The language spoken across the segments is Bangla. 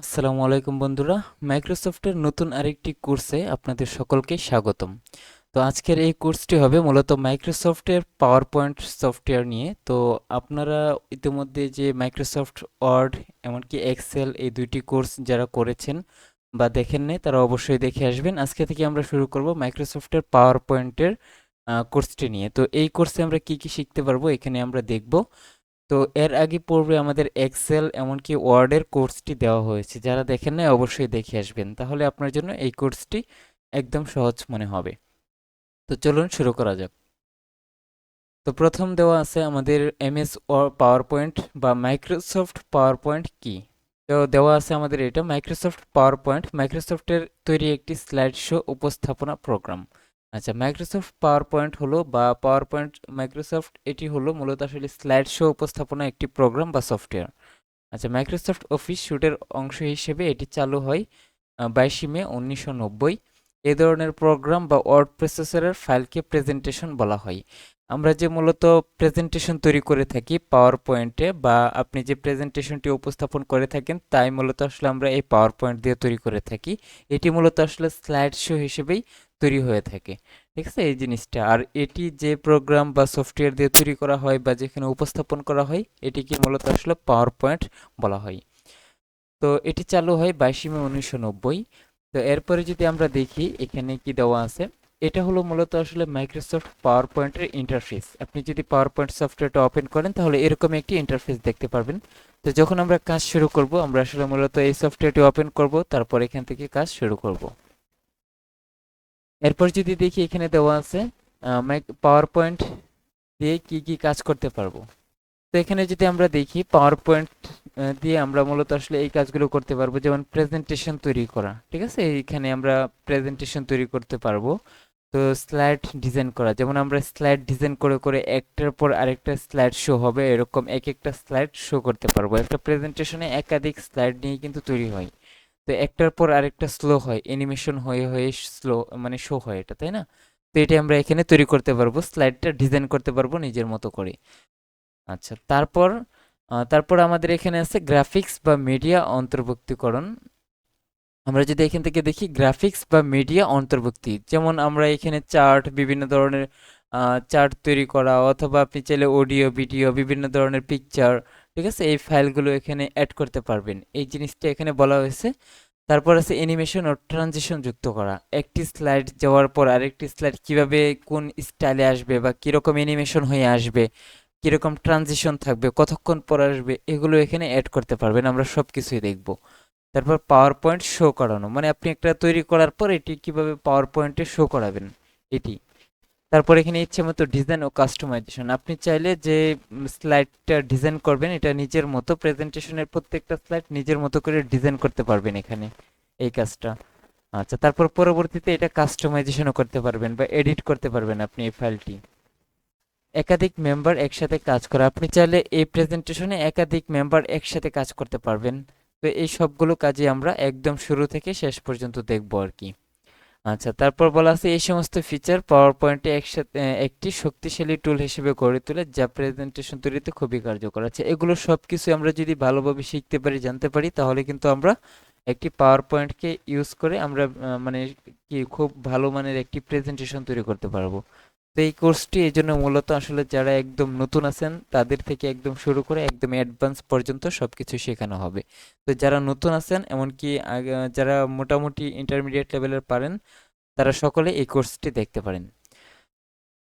আসসালামু আলাইকুম বন্ধুরা। মাইক্রোসফটের নতুন আরেকটি কোর্সে আপনাদের সকলকে স্বাগতম। তো আজকের এই কোর্সটি হবে মূলত মাইক্রোসফটের পাওয়ার পয়েন্ট সফটওয়্যার নিয়ে। তো আপনারা ইতিমধ্যে যে মাইক্রোসফট ওয়ার্ড, এমনকি এক্সেল এই দুইটি কোর্স যারা করেছেন বা দেখেন নাই, তারা অবশ্যই দেখে আসবেন। আজকে থেকে আমরা শুরু করব মাইক্রোসফটের পাওয়ার পয়েন্টের কোর্সটি নিয়ে। তো এই কোর্সে আমরা কি কি শিখতে পারব এখানে আমরা দেখব। তো এর আগে পূর্বে আমাদের এক্সেল এমনকি ওয়ার্ডের কোর্সটি দেওয়া হয়েছে। যারা দেখেন নাই, অবশ্যই দেখে আসবেন। তাহলে আপনার জন্য এই কোর্সটি একদম সহজ মনে হবে। তো চলুন শুরু করা যাক। তো প্রথম দেওয়া আছে আমাদের এমএস পাওয়ার পয়েন্ট বা মাইক্রোসফট পাওয়ার পয়েন্ট কি? তো দেওয়া আছে আমাদের এটা মাইক্রোসফট পাওয়ার পয়েন্ট মাইক্রোসফটের তৈরি একটি স্লাইড শো উপস্থাপনা প্রোগ্রাম আচ্ছা মাইক্রোসফট পাওয়ার পয়েন্ট হলো বা পাওয়ার পয়েন্ট মাইক্রোসফট এটি হলো মূলত আসলে স্লাইড শো উপস্থাপনা একটি প্রোগ্রাম বা সফটওয়্যার আচ্ছা মাইক্রোসফট অফিস শ্যুটের অংশ হিসেবে এটি চালু হয় বাইশে মে উনিশশো নব্বই। এ ধরনের প্রোগ্রাম বা ওয়ার্ড প্রসেসরের ফাইলকে প্রেজেন্টেশন বলা হয়। আমরা যে মূলত প্রেজেন্টেশন তৈরি করে থাকি পাওয়ার পয়েন্টে বা আপনি যে প্রেজেন্টেশনটি উপস্থাপন করে থাকেন, তাই মূলত আসলে আমরা এই পাওয়ার পয়েন্ট দিয়ে তৈরি করে থাকি। এটি মূলত আসলে স্লাইড শো হিসেবেই তৈরি হয়ে থাকে। ঠিক আছে? এই জিনিসটা। আর এটি যে প্রোগ্রাম বা সফটওয়্যার দিয়ে তৈরি করা হয় বা যেখানে উপস্থাপন করা হয়, এটিকে মূলত আসলে পাওয়ার পয়েন্ট বলা হয়। তো এটি চালু হয় বাইশে মে উনিশশো নব্বই। তো এরপরে যদি আমরা দেখি, এখানে কি দেওয়া আছে? এটা হলো মূলত আসলে মাইক্রোসফট পাওয়ার পয়েন্টের ইন্টারফেস আপনি যদি পাওয়ার পয়েন্ট সফটওয়্যারটা ওপেন করেন, তাহলে এরকম একটি ইন্টারফেস দেখতে পারবেন। তো যখন আমরা কাজ শুরু করব, আমরা আসলে মূলত এই সফটওয়্যারটি ওপেন করব, তারপর এখান থেকে কাজ শুরু করব। এরপর যদি দেখি, এখানে দেওয়া আছে পাওয়ার পয়েন্ট দিয়ে কি কি কাজ করতে পারব। তো এখানে যদি আমরা দেখি পাওয়ার পয়েন্ট দিয়ে আমরা মূলত আসলে এই কাজগুলো করতে পারব। যেমন প্রেজেন্টেশন তৈরি করা, ঠিক আছে? এইখানে আমরা প্রেজেন্টেশন তৈরি করতে পারব। তো স্লাইড ডিজাইন করা, যেমন আমরা স্লাইড ডিজাইন করে করে একটার পর আরেকটা স্লাইড শো হবে, এরকম এক একটা স্লাইড শো করতে পারব। একটা প্রেজেন্টেশনে একাধিক স্লাইড নিয়ে কিন্তু তৈরি হয়। তো একটার পর আরেকটা স্লো হয় অ্যানিমেশন হয়ে হয়ে স্লো মানে শো হয় এটা, তাই না? তো এটা আমরা এখানে তৈরি করতে পারব। স্লাইডটা ডিজাইন করতে পারব নিজের মতো করে। আচ্ছা তারপর তারপর আমাদের এখানে আছে গ্রাফিক্স বা মিডিয়া অন্তর্ভুক্তিকরণ। আমরা যদি এখান থেকে দেখি গ্রাফিক্স বা মিডিয়া অন্তর্ভুক্তি, যেমন আমরা এখানে চার্ট বিভিন্ন ধরনের চার্ট তৈরি করা, অথবা আপনি চাইলে অডিও ভিডিও বিভিন্ন ধরনের পিকচার ঠিক আছে? এই ফাইলগুলো এখানে অ্যাড করতে পারবেন। এই জিনিসটা এখানে বলা হয়েছে। তারপর আছে অ্যানিমেশন ও ট্রানজিশন যুক্ত করা। একটি স্লাইড যাওয়ার পর আরেকটি স্লাইড কীভাবে কোন স্টাইলে আসবে বা কীরকম অ্যানিমেশন হয়ে আসবে কীরকম ট্রানজিশন থাকবে, কতক্ষণ পর আসবে, এগুলো এখানে অ্যাড করতে পারবেন, আমরা সব কিছুই দেখব। তারপর পাওয়ার পয়েন্ট শো করানো মানে আপনি একটা তৈরি করার পর এটি কীভাবে পাওয়ার পয়েন্টে শো করাবেন, এটি। তারপর এখানে ইচ্ছে মতো ডিজাইন ও কাস্টমাইজেশন আপনি চাইলে যে স্লাইডটা ডিজাইন করবেন, এটা নিজের মতো প্রেজেন্টেশনের প্রত্যেকটা স্লাইড নিজের মতো করে ডিজাইন করতে পারবেন এখানে, এই কাজটা। আচ্ছা তারপর পরবর্তীতে এটা কাস্টমাইজেশনও করতে পারবেন বা এডিট করতে পারবেন আপনি এই ফাইলটি একাধিক মেম্বার একসাথে কাজ করা। আপনি চাইলে এই প্রেজেন্টেশনে একাধিক মেম্বার একসাথে কাজ করতে পারবেন। তো এই সবগুলো কাজই আমরা একদম শুরু থেকে শেষ পর্যন্ত দেখব আর কি। আচ্ছা তারপর বলা আছে, এই সমস্ত ফিচার পাওয়ার পয়েন্টে একসাথে একটি শক্তিশালী টুল হিসেবে গড়ে তোলে, যা প্রেজেন্টেশন তৈরিতে খুবই কার্যকর আছে। এগুলো সব কিছু আমরা যদি ভালোভাবে শিখতে পারি, জানতে পারি, তাহলে কিন্তু আমরা একটি পাওয়ার পয়েন্টকে ইউজ করে আমরা মানে কি, খুব ভালো মানের একটি প্রেজেন্টেশন তৈরি করতে পারব। তো এই কোর্সটি এই জন্য মূলত আসলে যারা একদম নতুন আছেন, তাদের থেকে একদম শুরু করে একদম অ্যাডভান্স পর্যন্ত সব কিছু শেখানো হবে। তো যারা নতুন আছেন, এমনকি যারা মোটামুটি ইন্টারমিডিয়েট লেভেলের পারেন, তারা সকলে এই কোর্সটি দেখতে পারেন।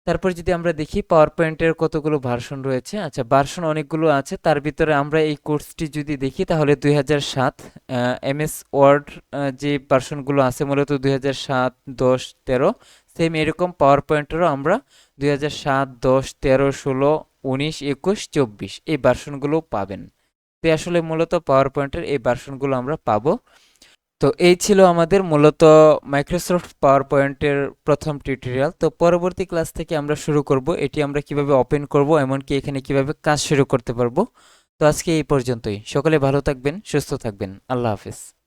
তারপর যদি আমরা দেখি পাওয়ার পয়েন্টের কতগুলো ভার্সন রয়েছে? আচ্ছা ভার্সন অনেকগুলো আছে। তার ভিতরে আমরা এই কোর্সটি যদি দেখি, তাহলে দুই হাজার সাত এম এস ওয়ার্ড যে ভার্সনগুলো আছে, মূলত দুই হাজার সাত, দশ, তেরো সেম এরকম পাওয়ার পয়েন্টেরও আমরা দুই হাজার সাত, দশ, তেরো, ষোলো, উনিশ, একুশ, চব্বিশ এই ভার্সনগুলো পাবেন। তো আসলে মূলত পাওয়ার পয়েন্টের এই ভার্সনগুলো আমরা পাবো। তো এই ছিল আমাদের মূলত মাইক্রোসফট পাওয়ার পয়েন্টের প্রথম টিউটোরিয়াল তো পরবর্তী ক্লাস থেকে আমরা শুরু করব। এটি আমরা কীভাবে ওপেন করব, এমনকি এখানে কীভাবে কাজ শুরু করতে পারব। তো আজকে এই পর্যন্তই। সকলে ভালো থাকবেন, সুস্থ থাকবেন। আল্লাহ হাফিজ।